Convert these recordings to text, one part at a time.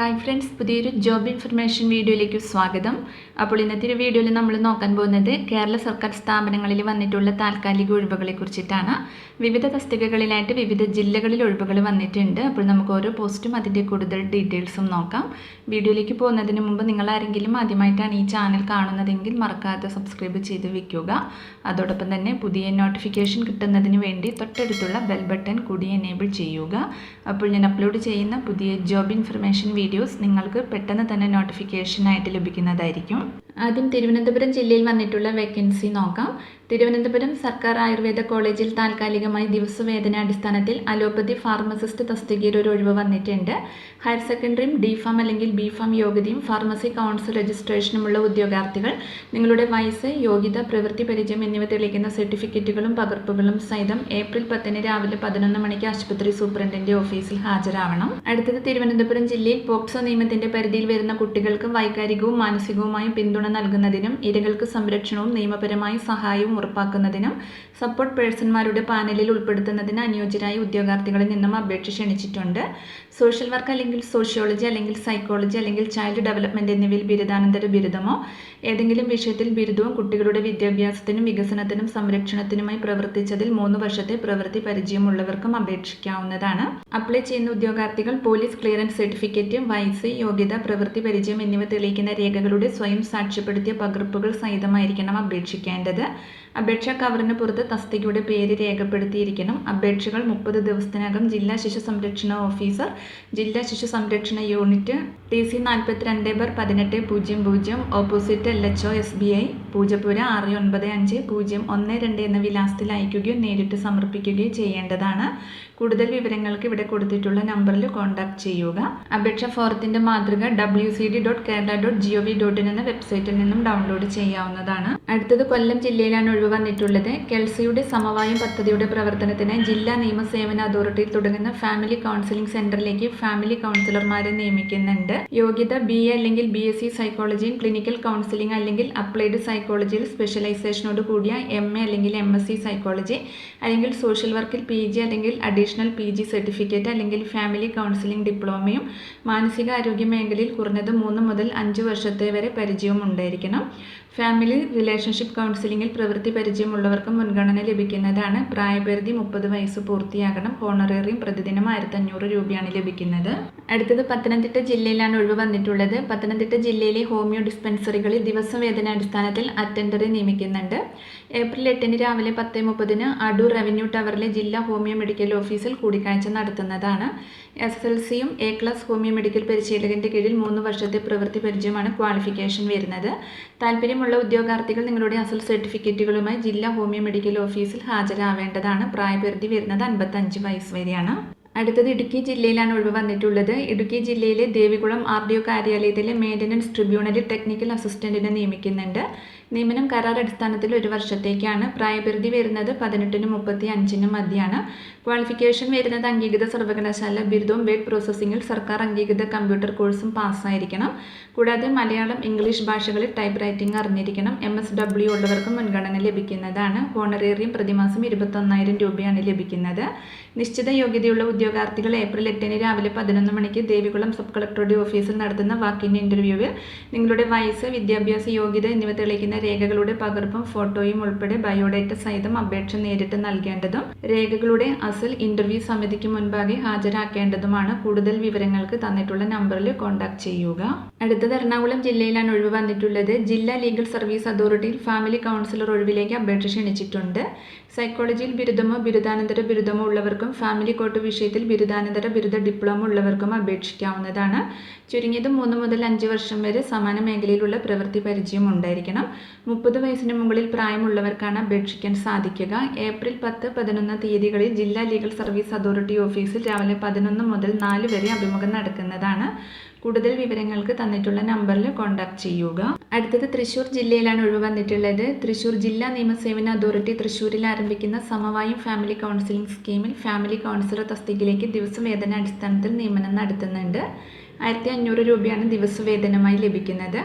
Hi friends പുതിയൊരു job information വീഡിയോയിലേക്ക് സ്വാഗതം. അപ്പോൾ ഇന്നത്തെ ഒരു വീഡിയോയിൽ നമ്മൾ നോക്കാൻ പോകുന്നത് കേരള സർക്കാർ സ്ഥാപനങ്ങളിൽ വന്നിട്ടുള്ള താൽക്കാലിക ഒഴിവുകളെ കുറിച്ചിട്ടാണ്. വിവിധ തസ്തികകളിലായിട്ട് വിവിധ ജില്ലകളിൽ ഒഴിവുകൾ വന്നിട്ടുണ്ട്. അപ്പോൾ നമുക്ക് ഓരോ പോസ്റ്റും അതിന്റെ കൂടുതൽ ഡീറ്റെയിൽസും നോക്കാം. വീഡിയോയിലേക്ക് പോകുന്നതിന് മുമ്പ് നിങ്ങൾ ആരെങ്കിലും ആദ്യമായിട്ടാണ് ഈ ചാനൽ കാണുന്നതെങ്കിൽ മറക്കാതെ സബ്സ്ക്രൈബ് ചെയ്ത് വയ്ക്കുക അതോടൊപ്പം തന്നെ പുതിയ നോട്ടിഫിക്കേഷൻ കിട്ടുന്നതിന് വേണ്ടി തൊട്ടടുത്തുള്ള ബെൽ ബട്ടൺ കൂടി എനേബിൾ ചെയ്യുക. അപ്പോൾ ഞാൻ അപ്ലോഡ് ചെയ്യുന്ന പുതിയ ജോബ് ഇൻഫർമേഷൻ വീഡിയോസ് നിങ്ങൾക്ക് പെട്ടെന്ന് തന്നെ നോട്ടിഫിക്കേഷനായിട്ട് ലഭിക്കുന്നതായിരിക്കും. ആദ്യം തിരുവനന്തപുരം ജില്ലയിൽ വന്നിട്ടുള്ള വേക്കൻസി നോക്കാം. തിരുവനന്തപുരം സർക്കാർ ആയുർവേദ കോളേജിൽ താൽക്കാലികമായി ദിവസവേതന അടിസ്ഥാനത്തിൽ അലോപ്പതി ഫാർമസിസ്റ്റ് തസ്തികയിൽ ഒരു ഒഴിവ് വന്നിട്ടുണ്ട്. ഹയർ സെക്കൻഡറിയും ഡി ഫാം അല്ലെങ്കിൽ ബി ഫാം യോഗ്യതയും ഫാർമസി കൗൺസിൽ രജിസ്ട്രേഷനുമുള്ള ഉദ്യോഗാർത്ഥികൾ നിങ്ങളുടെ വയസ്സ് യോഗ്യത പ്രവൃത്തി പരിചയം എന്നിവ തെളിയിക്കുന്ന സർട്ടിഫിക്കറ്റുകളും പകർപ്പുകളും സഹിതം ഏപ്രിൽ പത്തിന് രാവിലെ പതിനൊന്ന് മണിക്ക് ആശുപത്രി സൂപ്രണ്ടിന്റെ ഓഫീസിൽ ഹാജരാവണം. അടുത്തത് തിരുവനന്തപുരം ജില്ലയിൽ പോക്സോ നിയമത്തിന്റെ പരിധിയിൽ വരുന്ന കുട്ടികൾക്ക് വൈകാരികവും മാനസികവുമായും പിന്തുണ നൽകുന്നതിനും ഇരകൾക്ക് സംരക്ഷണവും നിയമപരമായ സഹായവും ഉറപ്പാക്കുന്നതിനും സപ്പോർട്ട് പേഴ്സൺമാരുടെ പാനലിൽ ഉൾപ്പെടുത്തുന്നതിന് അനുയോജ്യരായ ഉദ്യോഗാർത്ഥികളിൽ നിന്നും അപേക്ഷ ക്ഷണിച്ചിട്ടുണ്ട്. സോഷ്യൽ വർക്ക് അല്ലെങ്കിൽ സോഷ്യോളജി അല്ലെങ്കിൽ സൈക്കോളജി അല്ലെങ്കിൽ ചൈൽഡ് ഡെവലപ്മെന്റ് എന്നിവയിൽ ബിരുദാനന്തര ബിരുദമോ ഏതെങ്കിലും വിഷയത്തിൽ ബിരുദവും കുട്ടികളുടെ വിദ്യാഭ്യാസത്തിനും വികസനത്തിനും സംരക്ഷണത്തിനുമായി പ്രവർത്തിച്ചതിൽ മൂന്ന് വർഷത്തെ പ്രവൃത്തി പരിചയമുള്ളവർക്കും അപേക്ഷിക്കാവുന്നതാണ്. അപ്ലൈ ചെയ്യുന്ന ഉദ്യോഗാർത്ഥികൾ പോലീസ് ക്ലിയറൻസ് സർട്ടിഫിക്കറ്റ് വയസ്സ് യോഗ്യത പ്രവൃത്തി പരിചയം എന്നിവ തെളിയിക്കുന്ന രേഖകളുടെ സ്വയം സാക്ഷ്യപ്പെടുത്തിയ പകർപ്പുകൾ സഹിതമായിരിക്കണം അപേക്ഷിക്കേണ്ടത്. അപേക്ഷാ കവറിന് പുറത്ത് തസ്തികയുടെ പേര് രേഖപ്പെടുത്തിയിരിക്കണം. അപേക്ഷകൾ മുപ്പത് ദിവസത്തിനകം ജില്ലാ ശിശു സംരക്ഷണ ഓഫീസർ ജില്ലാ ശിശു സംരക്ഷണ യൂണിറ്റ് ടി സി നാൽപ്പത്തിരണ്ട് ബർ പതിനെട്ട് പൂജ്യം പൂജ്യം opposite L H O S B I Poojappura ആറ് ഒൻപത് അഞ്ച് പൂജ്യം ഒന്ന് രണ്ട് എന്ന വിലാസത്തിൽ അയക്കുകയോ നേരിട്ട് സമർപ്പിക്കുകയോ ചെയ്യേണ്ടതാണ്. കൂടുതൽ വിവരങ്ങൾക്ക് ഇവിടെ കൊടുത്തിട്ടുള്ള നമ്പറിൽ കോൺടാക്ട് ചെയ്യുക. അപേക്ഷ ഫോറത്തിന്റെ മാതൃക W C D dot Kerala dot G O V dot in എന്ന വെബ്സൈറ്റിൽ നിന്നും ഡൗൺലോഡ് ചെയ്യാവുന്നതാണ്. അടുത്തത് കൊല്ലം ജില്ലയിലാണ് ഒഴിവ് വന്നിട്ടുള്ളത് കെൽസിയുടെ സമവായം പദ്ധതിയുടെ പ്രവർത്തനത്തിന് ജില്ലാ നിയമസേവന അതോറിറ്റിയിൽ തുടങ്ങുന്ന ഫാമിലി കൗൺസിലിംഗ് സെന്ററിലേക്ക് ഫാമിലി കൗൺസിലർമാരെ നിയമിക്കുന്നുണ്ട്. യോഗ്യത ബി എ അല്ലെങ്കിൽ ബി എസ് സി സൈക്കോളജിയും ക്ലിനിക്കൽ കൗൺസിലിംഗ് അല്ലെങ്കിൽ അപ്ലൈഡ് സൈക്കോളജിയിൽ സ്പെഷ്യലൈസേഷനോട് കൂടിയ എം എ അല്ലെങ്കിൽ എം എസ് സി സൈക്കോളജി അല്ലെങ്കിൽ സോഷ്യൽ വർക്കിൽ പി ജി അല്ലെങ്കിൽ അഡീഷണൽ പി ജി സർട്ടിഫിക്കറ്റ് അല്ലെങ്കിൽ ഫാമിലി കൗൺസിലിംഗ് ഡിപ്ലോമയും മാനസികാരോഗ്യ മേഖലയിൽ കുറഞ്ഞത് മൂന്ന് മുതൽ അഞ്ച് വർഷത്തെ വരെ പരിചയവും ഉണ്ടായിരിക്കണം. ഫാമിലി റിലേഷൻഷിപ്പ് കൗൺസിലിംഗിൽ പ്രവൃത്തി പരിചയമുള്ളവർക്ക് മുൻഗണന ലഭിക്കുന്നതാണ്. പ്രായപരിധി മുപ്പത് വയസ്സ് പൂർത്തിയാകണം. ഹോണറേറിയം പ്രതിദിനം ആയിരത്തി അഞ്ഞൂറ് രൂപയാണ് ലഭിക്കുന്നത്. അടുത്തത് പത്തനംതിട്ട ജില്ലയിലാണ് ഒഴിവ് വന്നിട്ടുള്ളത്. പത്തനംതിട്ട ജില്ലയിലെ ഹോമിയോ ഡിസ്പെൻസറികളിൽ ദിവസം അടിസ്ഥാനത്തിൽ അറ്റൻഡറെ നിയമിക്കുന്നുണ്ട്. ഏപ്രിൽ എട്ടിന് രാവിലെ പത്ത് മുപ്പതിന് അടൂർ റവന്യൂ ടവറിലെ ജില്ലാ ഹോമിയോ മെഡിക്കൽ ഓഫീസിൽ കൂടിക്കാഴ്ച നടത്തുന്നതാണ്. എസ് എസ് എൽ സിയും എ ക്ലാസ് ഹോമിയോ മെഡിക്കൽ പരിശീലകന്റെ കീഴിൽ മൂന്ന് വർഷത്തെ പ്രവൃത്തി പരിചയമാണ് ക്വാളിഫിക്കേഷൻ വരുന്നത്. താല്പര്യമുള്ള ഉദ്യോഗാർത്ഥികൾ നിങ്ങളുടെ അസൽ സർട്ടിഫിക്കറ്റുകളുമായി ജില്ലാ ഹോമിയോ മെഡിക്കൽ ഓഫീസിൽ ഹാജരാവേണ്ടതാണ്. പ്രായപരിധി വരുന്നത് അൻപത്തഞ്ച് വയസ്സ് വരെയാണ്. അടുത്തത് ഇടുക്കി ജില്ലയിലാണ് ഒഴിവ് വന്നിട്ടുള്ളത്. ഇടുക്കി ജില്ലയിലെ ദേവികുളം ആർ ഡി ഒ കാര്യാലയത്തിലെ മെയിന്റനൻസ് ട്രിബ്യൂണലിൽ ടെക്നിക്കൽ അസിസ്റ്റന്റിനെ നിയമിക്കുന്നുണ്ട്. നിയമനം കരാർ അടിസ്ഥാനത്തിൽ ഒരു വർഷത്തേക്കാണ് പ്രായപരിധി വരുന്നത് പതിനെട്ടിനും മുപ്പത്തി അഞ്ചിനും മധ്യയാണ് ക്വാളിഫിക്കേഷൻ വരുന്നത് അംഗീകൃത സർവകലാശാല ബിരുദവും വേഡ് പ്രോസസ്സിംഗിൽ സർക്കാർ അംഗീകൃത കമ്പ്യൂട്ടർ കോഴ്സും പാസ്സായിരിക്കണം. കൂടാതെ മലയാളം ഇംഗ്ലീഷ് ഭാഷകളിൽ ടൈപ്പ് റൈറ്റിംഗ് അറിഞ്ഞിരിക്കണം. എം എസ് ഡബ്ല്യു ഉള്ളവർക്ക് മുൻഗണന ലഭിക്കുന്നതാണ്. ഹോണറേറിയം പ്രതിമാസം ഇരുപത്തൊന്നായിരം രൂപയാണ് ലഭിക്കുന്നത്. നിശ്ചിത യോഗ്യതയുള്ള ഉദ്യോഗാർത്ഥികൾ ഏപ്രിൽ എട്ടിന് രാവിലെ പതിനൊന്ന് മണിക്ക് ദേവികുളം സബ് കളക്ടറുടെ ഓഫീസിൽ നടത്തുന്ന വാക്കിന്റെ ഇന്റർവ്യൂവിൽ നിങ്ങളുടെ വയസ്സ് വിദ്യാഭ്യാസ യോഗ്യത എന്നിവ തെളിയിക്കുന്ന രേഖകളുടെ പകർപ്പും ഫോട്ടോയും ഉൾപ്പെടെ ബയോഡേറ്റ സഹിതം അപേക്ഷ നേരിട്ട് നൽകേണ്ടതും രേഖകളുടെ അസൽ ഇന്റർവ്യൂ സമിതിക്ക് മുൻപാകെ ഹാജരാക്കേണ്ടതുമാണ്. കൂടുതൽ വിവരങ്ങൾക്ക് തന്നിട്ടുള്ള നമ്പറിൽ കോൺടാക്ട് ചെയ്യുക. അടുത്തത് എറണാകുളം ജില്ലയിലാണ് ഒഴിവ് വന്നിട്ടുള്ളത്. ജില്ലാ ലീഗൽ സർവീസ് അതോറിറ്റിയിൽ ഫാമിലി കൗൺസിലർ ഒഴിവിലേക്ക് അപേക്ഷ ക്ഷണിച്ചിട്ടുണ്ട്. സൈക്കോളജിയിൽ ബിരുദമോ ബിരുദാനന്തര ബിരുദമോ ഉള്ളവർക്കും ഫാമിലി കോർട്ട് വിഷയത്തിൽ ബിരുദാനന്തര ബിരുദ ഡിപ്ലോമ ഉള്ളവർക്കും അപേക്ഷിക്കാവുന്നതാണ്. ചുരുങ്ങിയത് മൂന്ന് മുതൽ അഞ്ച് വർഷം വരെ സമാന മേഖലയിലുള്ള പ്രവൃത്തി പരിചയം ഉണ്ടായിരിക്കണം. മുപ്പത് വയസ്സിന് മുകളിൽ പ്രായമുള്ളവർക്കാണ് അപേക്ഷിക്കാൻ സാധിക്കുക. ഏപ്രിൽ പത്ത് പതിനൊന്ന് തീയതികളിൽ ജില്ലാ ലീഗൽ സർവീസ് അതോറിറ്റി ഓഫീസിൽ രാവിലെ പതിനൊന്ന് മുതൽ നാല് വരെ അഭിമുഖം നടക്കുന്നതാണ്. കൂടുതൽ വിവരങ്ങൾക്ക് തന്നിട്ടുള്ള നമ്പറിൽ കോൺടാക്ട് ചെയ്യുക. അടുത്തത് തൃശ്ശൂർ ജില്ലയിലാണ് ഒഴിവ് വന്നിട്ടുള്ളത്. തൃശ്ശൂർ ജില്ലാ നിയമസേവന അതോറിറ്റി തൃശ്ശൂരിൽ ആരംഭിക്കുന്ന സമവായം ഫാമിലി കൗൺസിലിംഗ് സ്കീമിൽ ഫാമിലി കൗൺസിലർ തസ്തികയിലേക്ക് ദിവസവേതന അടിസ്ഥാനത്തിൽ നിയമനം നടത്തുന്നുണ്ട്. ആയിരത്തി അഞ്ഞൂറ് രൂപയാണ് ദിവസവേതനമായി ലഭിക്കുന്നത്.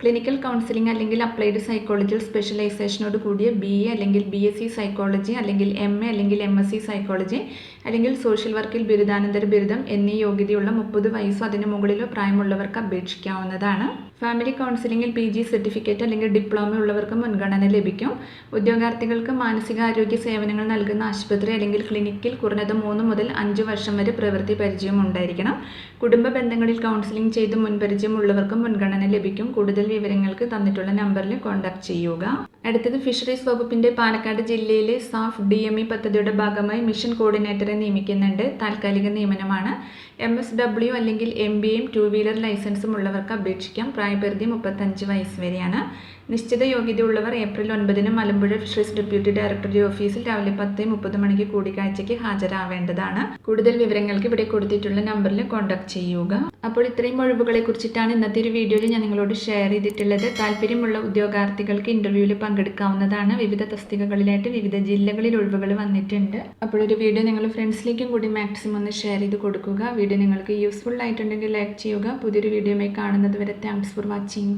ക്ലിനിക്കൽ കൗൺസിലിംഗ് അല്ലെങ്കിൽ അപ്ലൈഡ് സൈക്കോളജിയിൽ സ്പെഷ്യലൈസേഷനോട് കൂടിയ ബി എ അല്ലെങ്കിൽ ബി എസ് സി സൈക്കോളജി അല്ലെങ്കിൽ എം എ അല്ലെങ്കിൽ എം എസ് സി സൈക്കോളജി അല്ലെങ്കിൽ സോഷ്യൽ വർക്കിൽ ബിരുദാനന്തര ബിരുദം എന്നീ യോഗ്യതയുള്ള മുപ്പത് വയസ്സോ അതിന് മുകളിലോ പ്രായമുള്ളവർക്ക് അപേക്ഷിക്കാവുന്നതാണ്. ഫാമിലി കൗൺസിലിംഗിൽ പി ജി സർട്ടിഫിക്കറ്റ് അല്ലെങ്കിൽ ഡിപ്ലോമ ഉള്ളവർക്ക് മുൻഗണന ലഭിക്കും. ഉദ്യോഗാർത്ഥികൾക്ക് മാനസികാരോഗ്യ സേവനങ്ങൾ നൽകുന്ന ആശുപത്രി അല്ലെങ്കിൽ ക്ലിനിക്കിൽ കുറഞ്ഞത് മൂന്ന് മുതൽ അഞ്ച് വർഷം വരെ പ്രവൃത്തി പരിചയം ഉണ്ടായിരിക്കണം. കുടുംബ ബന്ധങ്ങളിൽ കൗൺസിലിംഗ് ചെയ്ത് മുൻപരിചയം ഉള്ളവർക്ക് മുൻഗണന ലഭിക്കും. കൂടുതൽ വിവരങ്ങൾക്ക് തന്നിട്ടുള്ള നമ്പറിൽ കോൺടാക്ട് ചെയ്യുക. അടുത്തത് ഫിഷറീസ് വകുപ്പിന്റെ പാലക്കാട് ജില്ലയിലെ സാഫ് ഡി എം ഇ പദ്ധതിയുടെ ഭാഗമായി മിഷൻ കോർഡിനേറ്ററെ നിയമിക്കുന്നുണ്ട്. താൽക്കാലിക നിയമനമാണ്. എം എസ് ഡബ്ല്യു അല്ലെങ്കിൽ M B M two wheeler ലൈസൻസും ഉള്ളവർക്ക് അപേക്ഷിക്കാം. പ്രായപരിധി മുപ്പത്തഞ്ച് വയസ്സ് വരെയാണ്. നിശ്ചിത യോഗ്യതയുള്ളവർ ഏപ്രിൽ ഒൻപതിന് മലമ്പുഴ ഫിഷറീസ് ഡെപ്യൂട്ടി ഡയറക്ടറുടെ ഓഫീസിൽ രാവിലെ പത്ത് മുപ്പത് മണിക്ക് കൂടിക്കാഴ്ചയ്ക്ക് ഹാജരാവേണ്ടതാണ്. കൂടുതൽ വിവരങ്ങൾക്ക് ഇവിടെ കൊടുത്തിട്ടുള്ള നമ്പറിൽ കോൺടാക്ട് ചെയ്യുക. അപ്പോൾ ഇത്രയും ഒഴിവുകളെ കുറിച്ചിട്ടാണ് ഇന്നത്തെ ഒരു വീഡിയോയിൽ ഞാൻ നിങ്ങളോട് ഷെയർ ചെയ്തിട്ടുള്ളത്. താല്പര്യമുള്ള ഉദ്യോഗാർത്ഥികൾക്ക് ഇന്റർവ്യൂവിൽ പങ്കെടുക്കാവുന്നതാണ്. വിവിധ തസ്തികകളിലായിട്ട് വിവിധ ജില്ലകളിൽ ഒഴിവുകൾ വന്നിട്ടുണ്ട്. അപ്പോൾ ഒരു വീഡിയോ നിങ്ങൾ ഫ്രണ്ട്സിലേക്കും കൂടി മാക്സിമം ഒന്ന് ഷെയർ ചെയ്ത് കൊടുക്കുക. വീഡിയോ നിങ്ങൾക്ക് യൂസ്ഫുൾ ആയിട്ടുണ്ടെങ്കിൽ ലൈക്ക് ചെയ്യുക. പുതിയൊരു വീഡിയോയുമായി കാണുന്നത് വരെ താങ്ക്സ് ഫോർ വാച്ചിങ്